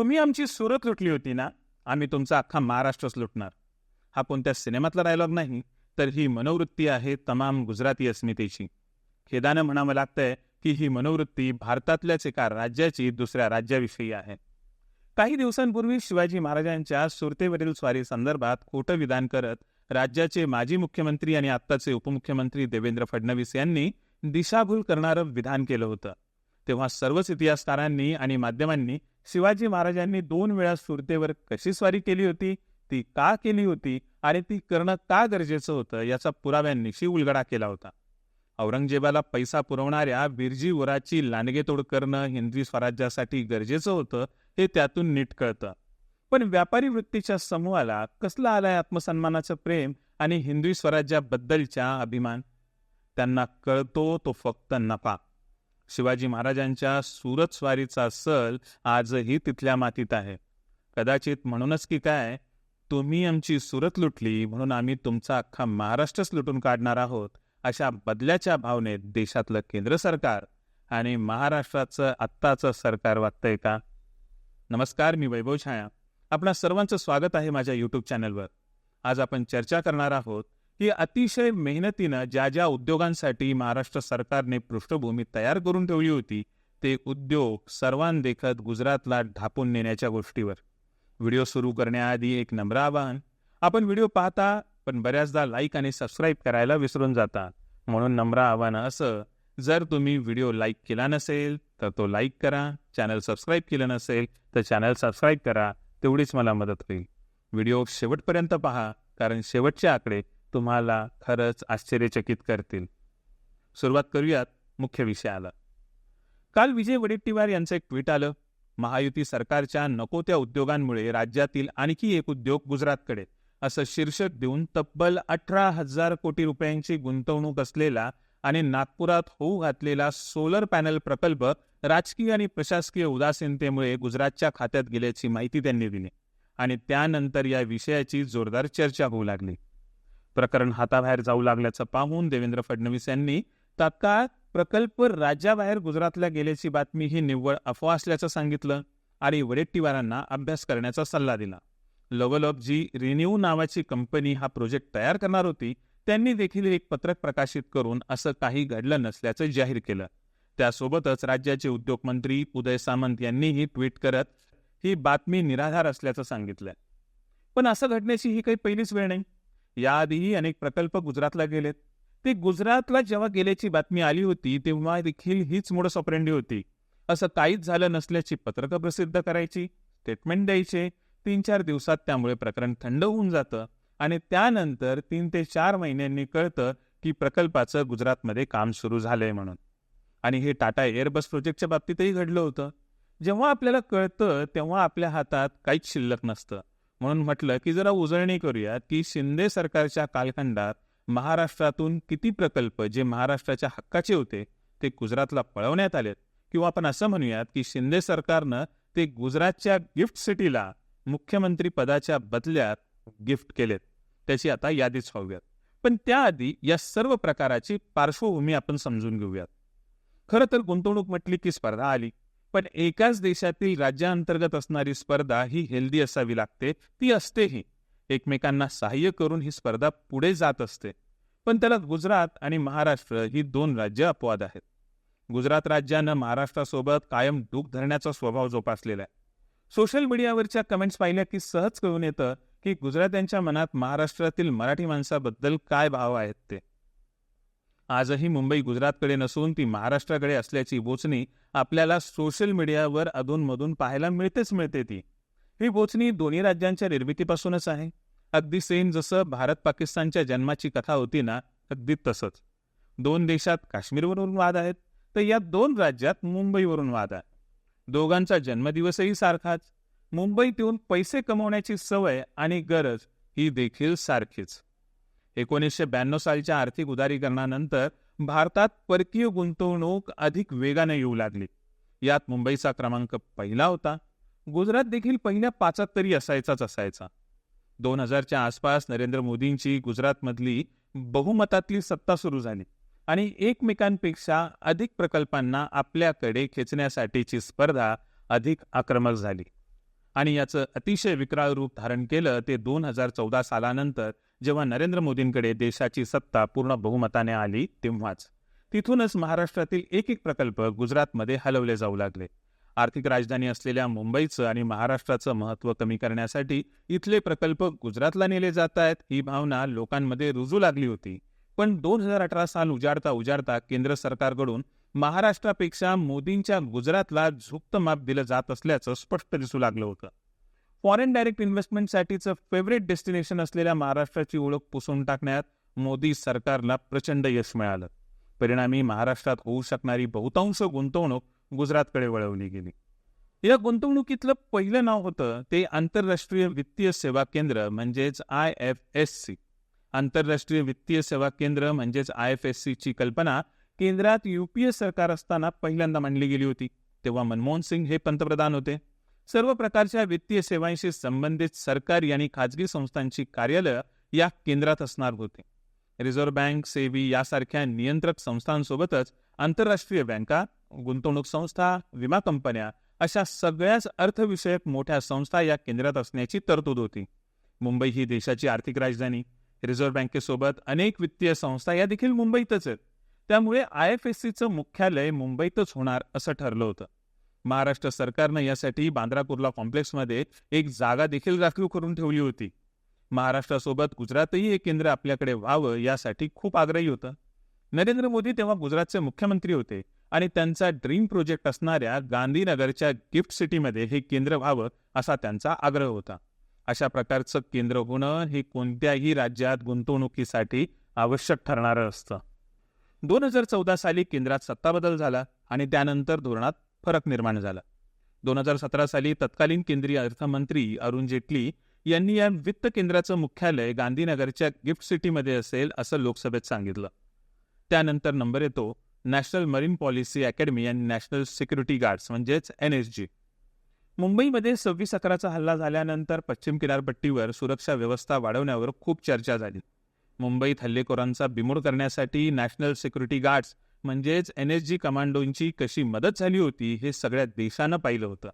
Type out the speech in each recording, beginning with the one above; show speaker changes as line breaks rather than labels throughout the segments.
तुम्ही आमची सुरत लुटली होती ना आम्ही तुमचा अख्खा महाराष्ट्रच लुटणार. हा कोणत्या सिनेमातला डायलॉग नाही तर ही मनोवृत्ती आहे तमाम गुजराती अस्मितेची. खेदानं म्हणावं लागतंय की ही मनोवृत्ती भारतातल्याच एका राज्याची दुसऱ्या राज्याविषयी आहे. काही दिवसांपूर्वी शिवाजी महाराजांच्या सुरतेवरील स्वारी संदर्भात खोटं विधान करत राज्याचे माजी मुख्यमंत्री आणि आत्ताचे उपमुख्यमंत्री देवेंद्र फडणवीस यांनी दिशाभूल करणारं विधान केलं होतं. तेव्हा सर्वच इतिहासकारांनी आणि माध्यमांनी शिवाजी महाराजांनी दोन वेळा सुरतेवर कशी स्वारी केली होती? ती का केली होती? आणि ती करणं का गरजेचं होतं? याचा पुराव्यांनीशी उलगडा केला होता. औरंगजेबाला पैसा पुरवणाऱ्या बिरजी वराची लांडगेतोड करणं हिंदवी स्वराज्यासाठी गरजेचं होतं हे त्यातून नीट कळतं. पण व्यापारी वृत्तीच्या समूहाला कसला आलाय आत्मसन्मानाचं प्रेम आणि हिंदवी स्वराज्याबद्दलच्या अभिमान? त्यांना कळतो तो फक्त नफा. शिवाजी महाराजांच्या सुरत स्वारीचा सल आजही तिथल्या मातीत आहे. कदाचित म्हणूनच की काय तुम्ही आमची सुरत लुटली म्हणून आम्ही तुमचा अख्खा महाराष्ट्रच लुटून काढणार आहोत अशा बदल्याच्या भावनेत देशातलं केंद्र सरकार आणि महाराष्ट्राचं आत्ताचं सरकार वाटतंय का? नमस्कार मी वैभव छाया. आपणा सर्वांचं स्वागत आहे माझ्या यूट्यूब चॅनलवर आज आपण चर्चा करणार आहोत ही अतिशय मेहनतीनं ज्या ज्या उद्योगांसाठी महाराष्ट्र सरकारने पृष्ठभूमी तयार करून ठेवली होती ते उद्योग सर्वांदेखत गुजरातला ढापून नेण्याच्या गोष्टीवर. व्हिडिओ सुरू करण्याआधी एक नम्र आवाहन आपण व्हिडिओ पाहता पण बऱ्याचदा लाईक आणि सबस्क्राईब करायला विसरून जाता. म्हणून नम्र आव्हान असं जर तुम्ही व्हिडिओ लाईक केला नसेल तर तो लाईक करा. चॅनल सबस्क्राईब केलं नसेल तर चॅनल सबस्क्राईब करा. तेवढीच मला मदत होईल. व्हिडिओ शेवटपर्यंत पहा कारण शेवटचे आकडे तुम्हाला खरंच आश्चर्यचकित करतील. सुरुवात करूयात मुख्य विषयाला. काल विजय वडेट्टीवार यांचं एक ट्विट आलं. महायुती सरकारच्या नको त्या उद्योगांमुळे राज्यातील आणखी एक उद्योग गुजरातकडे. असं शीर्षक देऊन तब्बल अठरा हजार कोटी रुपयांची गुंतवणूक असलेला आणि नागपुरात होऊ घातलेला सोलर पॅनल प्रकल्प राजकीय आणि प्रशासकीय उदासीनतेमुळे गुजरातच्या खात्यात गेल्याची माहिती त्यांनी दिली. आणि त्यानंतर या विषयाची जोरदार चर्चा होऊ लागली. प्रकरण हाताबाहेर जाऊ लागल्याचं पाहून देवेंद्र फडणवीस यांनी तात्काळ प्रकल्प राज्याबाहेर गुजरातला गेल्याची बातमी ही निव्वळ अफवा असल्याचं सांगितलं आणि वडेट्टीवारांना अभ्यास करण्याचा सल्ला दिला. लवल जी रिन्यू नावाची कंपनी हा प्रोजेक्ट तयार करणार होती त्यांनी देखील एक पत्रक प्रकाशित करून असं काही घडलं नसल्याचं जाहीर केलं. त्यासोबतच राज्याचे उद्योग मंत्री उदय सामंत यांनीही ट्विट करत ही बातमी निराधार असल्याचं सांगितलंय पण असं घडण्याची ही काही पहिलीच वेळ नाही. याआधीही अनेक प्रकल्प गुजरातला गेलेत. ते गुजरातला जेव्हा गेल्याची बातमी आली होती तेव्हा देखील हीच मोडस ऑपरेंडी होती. असं काहीच झालं नसल्याची पत्रकं प्रसिद्ध करायची स्टेटमेंट द्यायचे तीन चार दिवसात त्यामुळे प्रकरण थंड होऊन जातं आणि त्यानंतर तीन ते चार महिन्यांनी कळतं की प्रकल्पाचं गुजरातमध्ये काम सुरू झालंय म्हणून. आणि हे टाटा एअरबस प्रोजेक्टच्या बाबतीतही घडलं होतं. जेव्हा आपल्याला कळतं तेव्हा आपल्या हातात काहीच शिल्लक नसतं. म्हणून म्हटलं की जरा उजळणी करूयात की शिंदे सरकारच्या कालखंडात महाराष्ट्रातून किती प्रकल्प जे महाराष्ट्राच्या हक्काचे होते ते गुजरातला पळवण्यात आलेत. किंवा आपण असं म्हणूयात की शिंदे सरकारनं ते गुजरातच्या गिफ्ट सिटीला मुख्यमंत्री पदाच्या बदल्यात गिफ्ट केलेत. त्याची आता यादीच पाहूयात पण त्याआधी या सर्व प्रकाराची पार्श्वभूमी आपण समजून घेऊयात. खरं तर गुंतवणूक म्हटली की स्पर्धा आली. पण एकाच देशातील राज्याअंतर्गत असणारी स्पर्धा ही हेल्दी असावी लागते ती असतेही. एकमेकांना सहाय्य करून ही स्पर्धा पुढे जात असते. पण त्याला गुजरात आणि महाराष्ट्र ही दोन राज्य अपवाद आहेत. गुजरात राज्यानं महाराष्ट्रासोबत कायम डूक धरण्याचा स्वभाव जोपासलेला आहे. सोशल मीडियावरच्या कमेंट्स पाहिल्या की सहज कळून येतं की गुजरात्यांच्या मनात महाराष्ट्रातील मराठी माणसाबद्दल काय भाव आहेत ते. आजही मुंबई गुजरातकडे नसून ती महाराष्ट्राकडे असल्याची बोचणी आपल्याला सोशल मीडियावर अधूनमधून पाहायला मिळतेच मिळते ती. ही बोचणी दोन्ही राज्यांच्या निर्मितीपासूनच आहे. अगदी सेम जसं भारत पाकिस्तानच्या जन्माची कथा होती ना अगदी तसंच. दोन देशात काश्मीरवरून वाद आहेत तर या दोन राज्यात मुंबईवरून वाद आहे. दोघांचा जन्मदिवसही सारखाच. मुंबईत येऊन पैसे कमवण्याची सवय आणि गरज ही देखील सारखीच. एकोणीसशे ब्याण्णव सालच्या आर्थिक उदारीकरणानंतर भारतात परकीय गुंतवणूक अधिक वेगाने येऊ लागली. यात मुंबईचा क्रमांक पहिला होता. गुजरात देखील पहिल्या पाचात तरी असायचाच असायचा. दोन हजारच्या आसपास नरेंद्र मोदींची गुजरातमधली बहुमतातली सत्ता सुरू झाली आणि एकमेकांपेक्षा अधिक प्रकल्पांना आपल्याकडे खेचण्यासाठीची स्पर्धा अधिक आक्रमक झाली. आणि याचं अतिशय विक्राळ रूप धारण केलं ते दोन हजार चौदा सालानंतर जेव्हा नरेंद्र मोदींकडे देशाची सत्ता पूर्ण बहुमताने आली तेव्हाच. तिथूनच महाराष्ट्रातील एक एक प्रकल्प गुजरातमध्ये हलवले जाऊ लागले. आर्थिक राजधानी असलेल्या मुंबईचं आणि महाराष्ट्राचं महत्त्व कमी करण्यासाठी इथले प्रकल्प गुजरातला नेले जात आहेत ही भावना लोकांमध्ये रुजू लागली होती. पण दोन हजार अठरा साल उजाडता उजाडता केंद्र सरकारकडून महाराष्ट्रापेक्षा मोदींच्या गुजरातला झुकतं माप दिलं जात असल्याचं स्पष्ट दिसू लागलं होतं. फॉरेन डायरेक्ट इन्व्हेस्टमेंटसाठीचं फेवरेट डेस्टिनेशन असलेल्या महाराष्ट्राची ओळख पुसून टाकण्यात मोदी सरकारला प्रचंड यश मिळालं. परिणामी महाराष्ट्रात होऊ शकणारी बहुतांश गुंतवणूक गुजरातकडे वळवली गेली. या गुंतवणुकीतलं पहिलं नाव होतं ते आंतरराष्ट्रीय वित्तीय सेवा केंद्र म्हणजेच आय एफ एस सी. आंतरराष्ट्रीय वित्तीय सेवा केंद्र म्हणजेच आय एफ एस सीची कल्पना केंद्रात युपीए सरकार असताना पहिल्यांदा मांडली गेली होती तेव्हा मनमोहन सिंग हे पंतप्रधान होते. सर्व प्रकारच्या वित्तीय सेवांशी संबंधित सरकारी आणि खाजगी संस्थांची कार्यालय या केंद्रात असणार होते. रिझर्व्ह बँक सेबी यासारख्या नियंत्रक संस्थांसोबतच आंतरराष्ट्रीय बँका गुंतवणूक संस्था विमा कंपन्या अशा सगळ्याच अर्थविषयक मोठ्या संस्था या केंद्रात असण्याची तरतूद होती. मुंबई ही देशाची आर्थिक राजधानी रिझर्व्ह बँकेसोबत अनेक वित्तीय संस्था या देखील मुंबईतच आहेत. त्यामुळे आय एफ एस सीचं मुख्यालय मुंबईतच होणार असं ठरलं होतं. महाराष्ट्र सरकारनं यासाठी बांद्रा कुर्ला कॉम्प्लेक्समध्ये एक जागा देखील राखीव करून ठेवली होती. महाराष्ट्रासोबत गुजरातही हे केंद्र आपल्याकडे व्हावं यासाठी खूप आग्रही होतं. नरेंद्र मोदी तेव्हा गुजरातचे मुख्यमंत्री होते आणि त्यांचा ड्रीम प्रोजेक्ट असणाऱ्या गांधीनगरच्या गिफ्ट सिटीमध्ये हे केंद्र व्हावं असा त्यांचा आग्रह होता. अशा प्रकारचं केंद्र होणं हे कोणत्याही राज्यात गुंतवणुकीसाठी आवश्यक ठरणारं असतं. दोन हजार चौदा साली केंद्रात सत्ताबदल झाला आणि त्यानंतर धोरणात फरक निर्माण झाला. दोन हजार सतरा साली तत्कालीन केंद्रीय अर्थमंत्री अरुण जेटली यांनी या वित्त केंद्राचं मुख्यालय गांधीनगरच्या गिफ्ट सिटीमध्ये असेल असं लोकसभेत सांगितलं. त्यानंतर नंबर येतो नॅशनल मरीन पॉलिसी अकॅडमी आणि नॅशनल सिक्युरिटी गार्ड्स म्हणजेच एन एस जी. मुंबईमध्ये सव्वीस अकराचा हल्ला झाल्यानंतर पश्चिम किनारपट्टीवर सुरक्षा व्यवस्था वाढवण्यावर खूप चर्चा झाली. मुंबईत हल्लेखोरांचा बिमोड करण्यासाठी नॅशनल सिक्युरिटी गार्ड्स म्हणजेच एन एस जी कमांडोंची कशी मदत झाली होती हे सगळ्या देशानं पाहिलं होतं.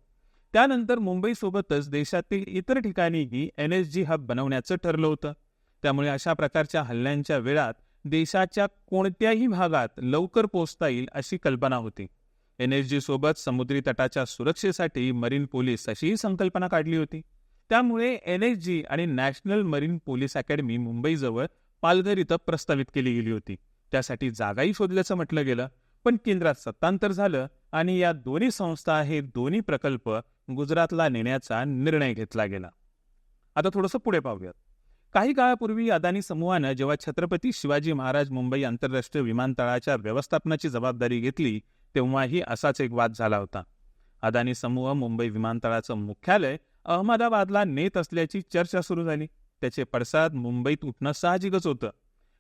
त्यानंतर मुंबईसोबतच देशातील इतर ठिकाणीही एन एस जी हब बनवण्याचं ठरलं होतं. त्यामुळे अशा प्रकारच्या हल्ल्यांच्या वेळात देशाच्या कोणत्याही भागात लवकर पोहोचता येईल अशी कल्पना होती. एन एस जी सोबत समुद्री तटाच्या सुरक्षेसाठी मरीन पोलीस अशीही संकल्पना काढली होती. त्यामुळे एन एस जी आणि नॅशनल मरीन पोलीस अकॅडमी मुंबईजवळ पालघर इथं प्रस्तावित केली गेली होती. त्यासाठी जागाही शोधल्याचं म्हटलं गेलं. पण केंद्रात सत्तांतर झालं आणि या दोन्ही संस्था हे दोन्ही प्रकल्प गुजरातला नेण्याचा निर्णय घेतला गेला. आता थोडंसं पुढे पाहूयात. काही काळापूर्वी अदानी समूहानं जेव्हा छत्रपती शिवाजी महाराज मुंबई आंतरराष्ट्रीय विमानतळाच्या व्यवस्थापनाची जबाबदारी घेतली तेव्हाही असाच एक वाद झाला होता. अदानी समूह मुंबई विमानतळाचं मुख्यालय अहमदाबादला नेत असल्याची चर्चा सुरू झाली. त्याचे पडसाद मुंबईत उठणं साहजिकच होतं.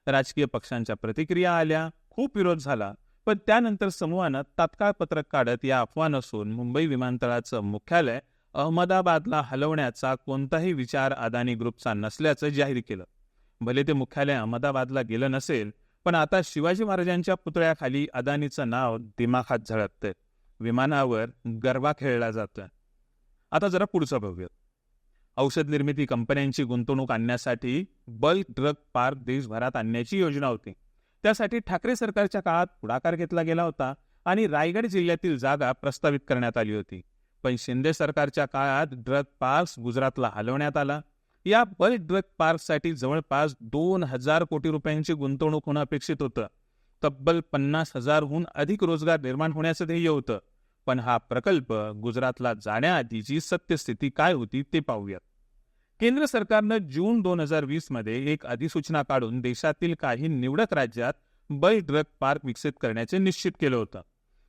राजकीय पक्षांच्या प्रतिक्रिया आल्या खूप विरोध झाला. पण त्यानंतर समूहानं तात्काळ पत्रक काढत या अफवा नसून मुंबई विमानतळाचं मुख्यालय अहमदाबादला हलवण्याचा कोणताही विचार अदानी ग्रुपचा नसल्याचं जाहीर केलं. भले ते मुख्यालय अहमदाबादला गेलं नसेल पण आता शिवाजी महाराजांच्या पुतळ्याखाली अदानीचं नाव दिमाखात झळकतंय. विमानावर गरबा खेळला जातोय. आता जरा पुढचं बघूयात. औषध निर्मिती कंपन्यांची गुंतवणूक आणण्यासाठी बल्क ड्रग पार्क देशभरात आणण्याची योजना होती. त्यासाठी ठाकरे सरकारच्या काळात पुढाकार घेतला गेला होता आणि रायगड जिल्ह्यातील जागा प्रस्तावित करण्यात आली होती. पण शिंदे सरकारच्या काळात ड्रग पार्क गुजरातला हलवण्यात आला. या बल्क ड्रग पार्कसाठी जवळपास दोन हजार कोटी रुपयांची गुंतवणूक होणं अपेक्षित होतं. तब्बल पन्नास हजारहून अधिक रोजगार निर्माण होण्याचं ध्येय होतं. पण हा प्रकल्प गुजरातला जाण्याआधीची सत्यस्थिती काय होती ते पाहूयात. केंद्र सरकारनं जून दोन हजार वीसमध्ये एक अधिसूचना काढून देशातील काही निवडक राज्यात बल ड्रग पार्क विकसित करण्याचे निश्चित केलं होतं.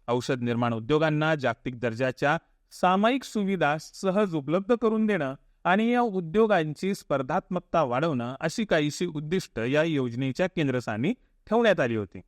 औषध निर्माण उद्योगांना जागतिक दर्जाच्या सामायिक सुविधा सहज उपलब्ध करून देणं आणि या उद्योगांची स्पर्धात्मकता वाढवणं अशी काहीशी उद्दिष्ट या योजनेच्या केंद्रस्थानी ठेवण्यात आली होती.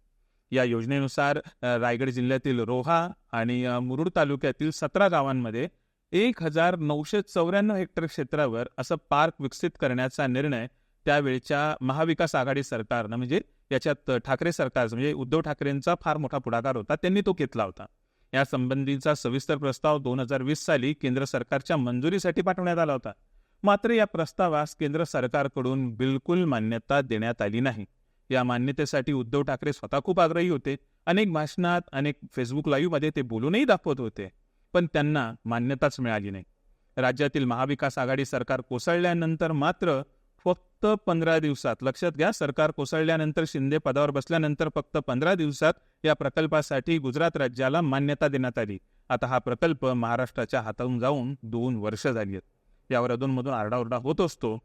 या योजनेनुसार रायगड जिल्ह्यातील रोहा आणि मुरुड तालुक्यातील सतरा गावांमध्ये एक हजार नऊशे चौऱ्याण्णव हेक्टर क्षेत्रावर असं पार्क विकसित करण्याचा निर्णय त्यावेळच्या महाविकास आघाडी सरकारनं म्हणजे याच्यात ठाकरे सरकार म्हणजे उद्धव ठाकरेंचा फार मोठा पुढाकार होता त्यांनी तो घेतला होता. यासंबंधीचा सविस्तर प्रस्ताव दोन हजार वीस साली केंद्र सरकारच्या मंजुरीसाठी पाठवण्यात आला होता. मात्र या प्रस्तावास केंद्र सरकारकडून बिलकुल मान्यता देण्यात आली नाही. या मान्यतेसाठी उद्धव ठाकरे स्वतः खूप आग्रही होते. अनेक भाषणात अनेक फेसबुक लाईव्हमध्ये ते बोलूनही दाखवत होते. पण त्यांना मान्यताच मिळाली नाही. राज्यातील महाविकास आघाडी सरकार कोसळल्यानंतर मात्र फक्त पंधरा दिवसात लक्षात घ्या सरकार कोसळल्यानंतर शिंदे पदावर बसल्यानंतर फक्त पंधरा दिवसात या प्रकल्पासाठी गुजरात राज्याला मान्यता देण्यात आली. आता हा प्रकल्प महाराष्ट्राच्या हातातून जाऊन दोन वर्ष झाली आहेत. यावर अधूनमधून आरडाओरडा होत असतो.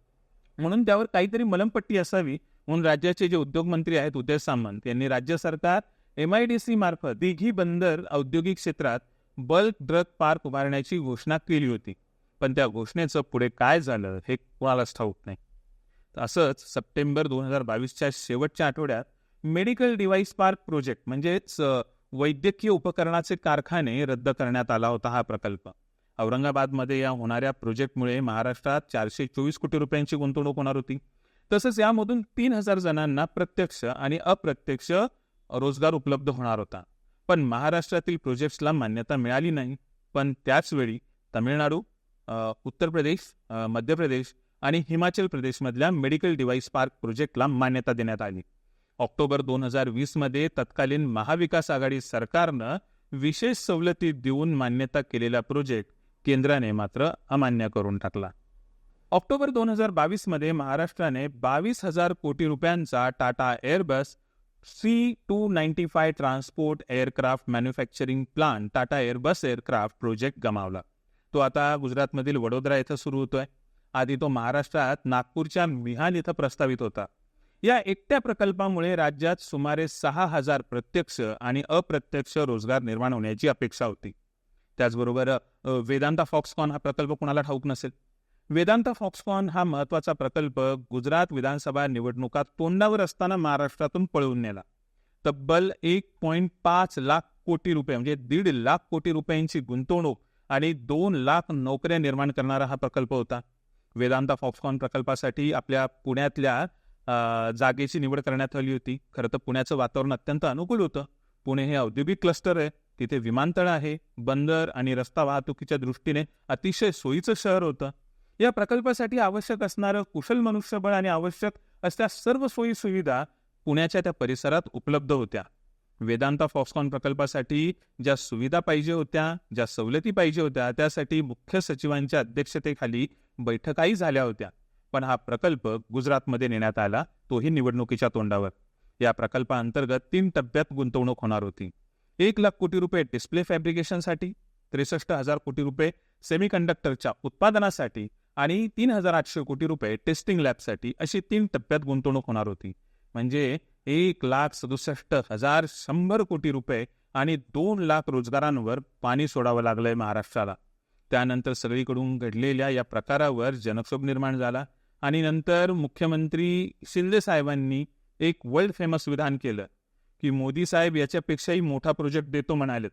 म्हणून त्यावर काहीतरी मलमपट्टी असावी. म्हणून राज्याचे जे उद्योगमंत्री आहेत उदय सामंत यांनी राज्य सरकार एम आय डी सी मार्फत दिघी बंदर औद्योगिक क्षेत्रात बल्क ड्रग पार्क उभारण्याची घोषणा केली होती. पण त्या घोषणेचं पुढे काय झालं हे कोणालाच ठाऊक नाही. असंच सप्टेंबर दोन हजार बावीसच्या शेवटच्या आठवड्यात मेडिकल डिव्हाइस पार्क प्रोजेक्ट म्हणजेच वैद्यकीय उपकरणाचे कारखाने रद्द करण्यात आला होता हा प्रकल्प. औरंगाबादमध्ये या होणाऱ्या प्रोजेक्टमुळे महाराष्ट्रात चारशे चोवीस कोटी रुपयांची गुंतवणूक होणार होती. तसंच यामधून तीन हजार जणांना प्रत्यक्ष आणि अप्रत्यक्ष रोजगार उपलब्ध होणार होता. पण महाराष्ट्रातील प्रोजेक्ट्सला मान्यता मिळाली नाही. पण त्याचवेळी तामिळनाडू उत्तर प्रदेश मध्य प्रदेश आणि हिमाचल प्रदेशमधल्या मेडिकल डिव्हाइस पार्क प्रोजेक्टला मान्यता देण्यात आली. ऑक्टोबर दोन हजार वीसमध्ये तत्कालीन महाविकास आघाडी सरकारनं विशेष सवलती देऊन मान्यता केलेला प्रोजेक्ट केंद्राने मात्र अमान्य करून टाकला. ऑक्टोबर दोन हजार बावीसमध्ये महाराष्ट्राने बावीस हजार कोटी रुपयांचा Tata Airbus C two ninety five transport aircraft manufacturing plant Tata Airbus aircraft project गमावला. तो आता गुजरातमधील वडोदरा इथं सुरू होतोय. आधी तो महाराष्ट्रात नागपूरच्या मिहान इथं प्रस्तावित होता. या एकट्या प्रकल्पामुळे राज्यात सुमारे सहा हजार प्रत्यक्ष आणि अप्रत्यक्ष रोजगार निर्माण होण्याची अपेक्षा होती. त्याचबरोबर वेदांता फॉक्सकॉन हा प्रकल्प कुणाला ठाऊक नसेल? वेदांत फॉक्सकॉन हा महत्त्वाचा प्रकल्प गुजरात विधानसभा निवडणुका तोंडावर असताना महाराष्ट्रातून पळवून नेला. तब्बल एक पॉईंट पाच लाख कोटी रुपये म्हणजे दीड लाख कोटी रुपयांची गुंतवणूक आणि दोन लाख नोकऱ्या निर्माण करणारा हा प्रकल्प होता. वेदांता फॉक्सकॉन प्रकल्पासाठी आपल्या पुण्यातल्या जागेची निवड करण्यात आली होती. खरं तर पुण्याचं वातावरण अत्यंत अनुकूल होतं. पुणे हे औद्योगिक क्लस्टर आहे. तिथे विमानतळ आहे. बंदर आणि रस्ता वाहतुकीच्या दृष्टीने अतिशय सोयीचं शहर होतं. या प्रकल्पासाठी आवश्यक असणारं कुशल मनुष्यबळ आणि आवश्यक असल्या सर्व सोयी सुविधा पुण्याच्या त्या परिसरात उपलब्ध होत्या. वेदांता फॉक्सकॉन प्रकल्पासाठी ज्या सुविधा पाहिजे होत्या ज्या सवलती पाहिजे होत्या त्यासाठी मुख्य सचिवांच्या अध्यक्षतेखाली बैठकाही झाल्या होत्या. पण हा प्रकल्प गुजरातमध्ये नेण्यात आला तोही निवडणुकीच्या तोंडावर. या प्रकल्पाअंतर्गत तीन टप्प्यात गुंतवणूक होणार होती. एक लाख कोटी रुपये डिस्प्ले फॅब्रिकेशनसाठी त्रेसष्ट हजार कोटी रुपये सेमीकंडक्टरच्या उत्पादनासाठी आणि तीन हजार आठशे कोटी रुपये टेस्टिंग लॅबसाठी अशी तीन टप्प्यात गुंतवणूक होणार होती. म्हणजे एक लाख सदुसष्ट हजार शंभर कोटी रुपये आणि दोन लाख रोजगारांवर पाणी सोडावं लागलंय महाराष्ट्राला. त्यानंतर सगळीकडून घडलेल्या या प्रकारावर जनक्षोभ निर्माण झाला आणि नंतर मुख्यमंत्री शिंदे साहेबांनी एक वर्ल्ड फेमस विधान केलं की मोदी साहेब याच्यापेक्षाही मोठा प्रोजेक्ट देतो म्हणालेत.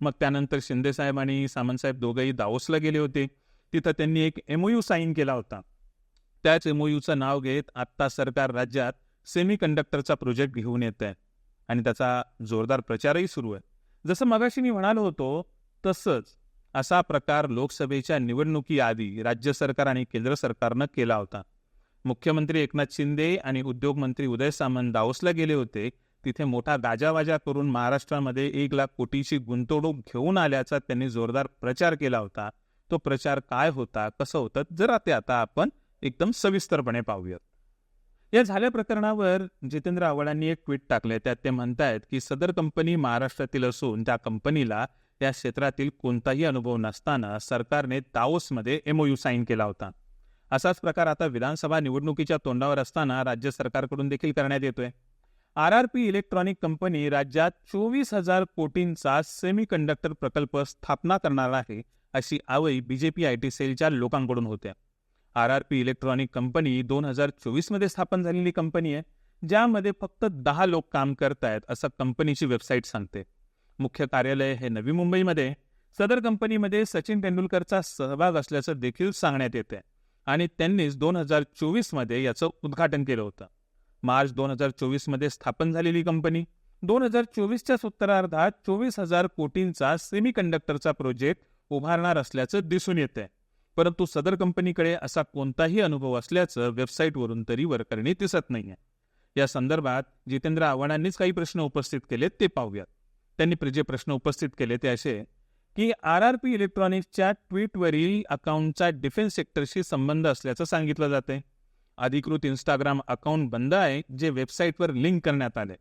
मग त्यानंतर शिंदे साहेब आणि सामंतसाहेब दोघंही दावोसला गेले होते. तिथं त्यांनी एक एमओयू साईन केला होता. त्याच एमओयूचं नाव घेत आत्ता सरकार राज्यात सेमी कंडक्टरचा प्रोजेक्ट घेऊन येत आहे. आणि त्याचा जोरदार प्रचारही सुरू आहे. जसं मगाशी मी म्हणालो होतो तसंच असा प्रकार लोकसभेच्या निवडणुकीआधी राज्य सरकार आणि केंद्र सरकारनं केला होता. मुख्यमंत्री एकनाथ शिंदे आणि उद्योगमंत्री उदय सामंत दावोसला गेले होते. तिथे मोठा गाजावाजा करून महाराष्ट्रामध्ये एक लाख कोटीची गुंतवणूक घेऊन आल्याचा त्यांनी जोरदार प्रचार केला होता. तो प्रचार काय होता कसं होतं जरा ते आता आपण एकदम सविस्तरपणे पाहूयात. या झाल्या प्रकरणावर जितेंद्र आव्हाडांनी एक ट्विट टाकले त्यात ते म्हणतायत की सदर कंपनी महाराष्ट्रातील असून त्या कंपनीला या क्षेत्रातील कोणताही अनुभव नसताना सरकारने दाओसमध्ये एमओयू साईन केला होता. असाच प्रकार आता विधानसभा निवडणुकीच्या तोंडावर असताना राज्य सरकारकडून देखील करण्यात येतोय. R R P electronic company राज्यात चोवीस हजार कोटींचा सेमी कंडक्टर प्रकल्प स्थापना करणार आहे अशी आवई बीजेपी आय टी सेलच्या लोकांकडून होत्या. R R P electronic company दोन हजार चोवीसमध्ये स्थापन झालेली कंपनी आहे ज्यामध्ये फक्त दहा लोक काम करतायत असं कंपनीची वेबसाईट सांगते. मुख्य कार्यालय हे नवी मुंबईमध्ये सदर कंपनीमध्ये सचिन तेंडुलकरचा सहभाग असल्याचं देखील सांगण्यात येते आणि त्यांनीच दोन हजार चोवीसमध्ये याचं उद्घाटन केलं होतं. मार्च दोन हजार चोवीसमध्ये स्थापन झालेली कंपनी दोन हजार चोवीसच्या उत्तरार्धात चोवीस हजार कोटींचा सेमी कंडक्टरचा प्रोजेक्ट उभारणार असल्याचं दिसून येत आहे परंतु सदर कंपनीकडे असा कोणताही अनुभव असल्याचं वेबसाईटवरून तरी वरकरणी दिसत नाहीये. या संदर्भात जितेंद्र आव्हाडांनीच काही प्रश्न उपस्थित केलेत ते पाहूयात. त्यांनी जे प्रश्न उपस्थित केले ते असे की आर आर पी इलेक्ट्रॉनिक्सच्या ट्विटवरील अकाउंटचा डिफेन्स सेक्टरशी संबंध असल्याचं सांगितलं जाते अधिकृत इंस्टाग्राम अकाउंट बंद आहे जे वेबसाईटवर लिंक करण्यात आले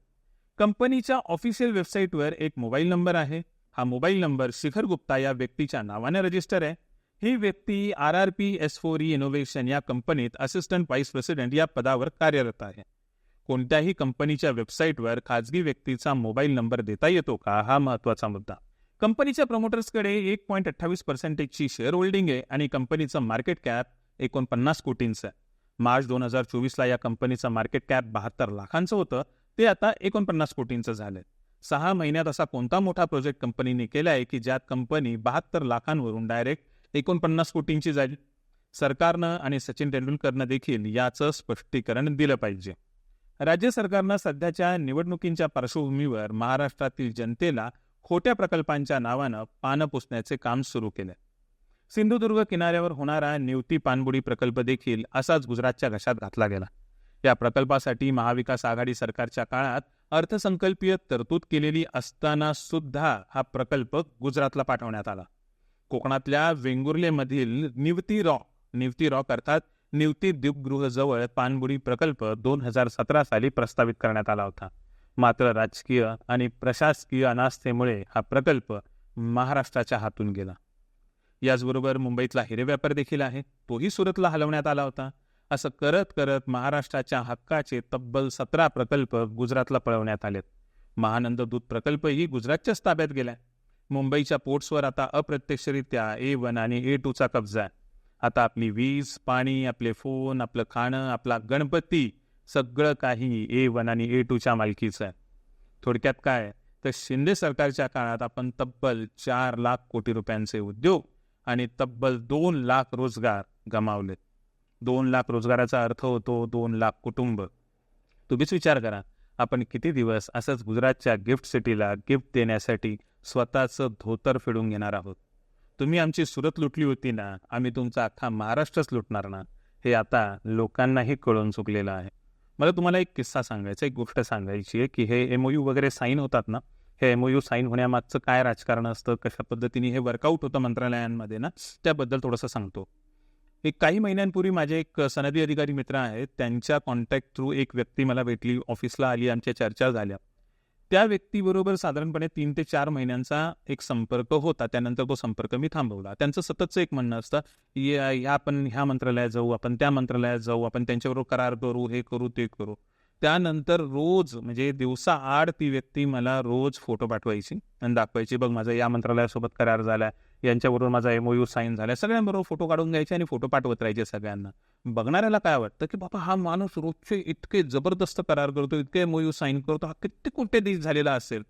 कंपनीच्या ऑफिशियल वेबसाईटवर एक मोबाईल नंबर आहे. हा मोबाईल नंबर शिखर गुप्ता या व्यक्तीच्या नावाने रजिस्टर आहे. ही व्यक्ती R R P S four E innovation या कंपनीत असिस्टंट व्हाईस प्रेसिडेंट या पदावर कार्यरत आहे. कोणत्याही कंपनीच्या वेबसाईटवर खाजगी व्यक्तीचा मोबाईल नंबर देता येतो का हा महत्त्वाचा मुद्दा. कंपनीच्या प्रमोटर्सकडे एक पॉईंट अठ्ठावीस पर्सेंटेजची शेअर होल्डिंग आहे आणि कंपनीचं मार्केट कॅप एकोणपन्नास कोटींचं आहे. मार्च दोन हजार चोवीसला या कंपनीचं मार्केट कॅप बहात्तर लाखांचं होतं. ते आता एकोणपन्नास कोटींचं झालंय. सहा महिन्यात असा कोणता मोठा प्रोजेक्ट कंपनीने केला आहे की ज्यात कंपनी बहात्तर लाखांवरून डायरेक्ट एकोणपन्नास कोटींची जाईल? सरकारनं आणि सचिन तेंडुलकरनं देखील याचं स्पष्टीकरण दिलं पाहिजे. राज्य सरकारनं सध्याच्या निवडणुकींच्या पार्श्वभूमीवर महाराष्ट्रातील जनतेला खोट्या प्रकल्पांच्या नावानं पानं पुसण्याचे काम सुरू केले सिंधुदुर्ग किनाऱ्यावर होणारा निवती पाणबुडी प्रकल्प देखील असाच गुजरातच्या घशात घातला गेला. या प्रकल्पासाठी महाविकास आघाडी सरकारच्या काळात अर्थसंकल्पीय तरतूद केलेली असताना सुद्धा हा प्रकल्प गुजरातला पाठवण्यात आला. कोकणातल्या वेंगुर्लेमधील निवती रॉक निवती रॉक अर्थात निवती द्वीपगृहजवळ पाणबुडी प्रकल्प दोन हजार सतरा साली प्रस्तावित करण्यात आला होता. मात्र राजकीय आणि प्रशासकीय अनास्थेमुळे हा प्रकल्प महाराष्ट्राच्या हातून गेला. याचबरोबर मुंबईतला हिरे व्यापार देखील आहे. तोही सुरतला हलवण्यात आला होता. असं करत करत महाराष्ट्राच्या हक्काचे तब्बल सतरा प्रकल्प गुजरातला पळवण्यात आलेत. महानंद दूध प्रकल्पही गुजरातच्याच ताब्यात गेलाय. मुंबईच्या पोर्ट्सवर आता अप्रत्यक्षरित्या ए वन आणि ए टूचा कब्जा आहे. आता आपली वीज पाणी आपले फोन आपलं खाणं आपला गणपती सगळं काही ए वन आणि ए टूच्या मालकीचं आहे. थोडक्यात काय? तर शिंदे सरकारच्या काळात आपण तब्बल चार लाख कोटी रुपयांचे उद्योग आणि तब्बल दोन लाख रोजगार गमावलेत. दोन लाख रोजगाराचा अर्थ होतो दोन लाख कुटुंब. तुम्हीच विचार करा आपण किती दिवस असंच गुजरातच्या गिफ्ट सिटीला गिफ्ट देण्यासाठी स्वतःचं धोतर फेडून घेणार आहोत? तुम्ही आमची सुरत लुटली होती ना आम्ही तुमचा अख्खा महाराष्ट्रच लुटणार ना हे आता लोकांनाही कळून चुकलेलं आहे. मला तुम्हाला एक किस्सा सांगायचा एक गोष्ट सांगायची आहे की हे एमओयू वगैरे साईन होतात ना हे एम ओयू साईन होण्यामागचं काय राजकारण असतं कशा पद्धतीने हे वर्कआउट होतं मंत्रालयांमध्ये ना त्याबद्दल थोडंसं सांगतो. एक काही महिन्यांपूर्वी माझे एक सनदी अधिकारी मित्र आहेत. त्यांच्या कॉन्टॅक्ट थ्रू एक व्यक्ती मला भेटली. ऑफिसला आली आमच्या चर्चा झाल्या. त्या व्यक्तीबरोबर साधारणपणे तीन ते चार महिन्यांचा एक संपर्क होता. त्यानंतर तो संपर्क मी थांबवला. त्यांचं सततचं एक म्हणणं असतं या आपण ह्या मंत्रालयात जाऊ आपण त्या मंत्रालयात जाऊ आपण त्यांच्याबरोबर करार करू हे करू ते करू. त्यानंतर रोज म्हणजे दिवसा आड ती व्यक्ती मला रोज फोटो पाठवायची आणि दाखवायची बघ माझा या मंत्रालयासोबत करार झाला यांच्याबरोबर माझा एमओयू साईन झाला. सगळ्यांबरोबर फोटो काढून घ्यायचे आणि फोटो पाठवत राहायचे सगळ्यांना. बघणाऱ्याला काय वाटतं की बाबा हा माणूस रोजचे इतके जबरदस्त करार करतो इतके एमओयू साईन करतो हा किती कुठे देश झालेला असेल?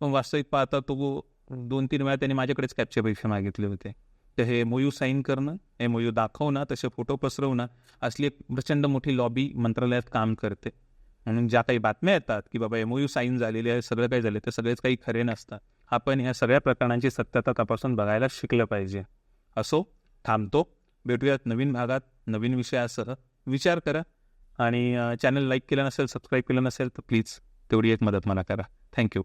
पण वास्तविक पाहता तो दोन तीन वेळा त्यांनी माझ्याकडेच कॅप्चर पैसे मागितले होते. तर हे एमओयू साईन करणं एमओयू दाखवणं तसे फोटो पसरवणं असली एक प्रचंड मोठी लॉबी मंत्रालयात काम करते. म्हणून ज्या काही बातम्या येतात की बाबा एमओयू साईन झालेले आहे सगळं काही झाले ते सगळेच काही खरे नसतात. आपण ह्या सगळ्या प्रकरणांची सत्यता तपासून बघायला शिकलं पाहिजे. असो थांबतो. भेटूयात नवीन भागात नवीन विषयासह. विचार करा आणि चॅनल लाईक केलं नसेल सबस्क्राईब केलं नसेल तर प्लीज तेवढी एक मदत मला करा. थँक्यू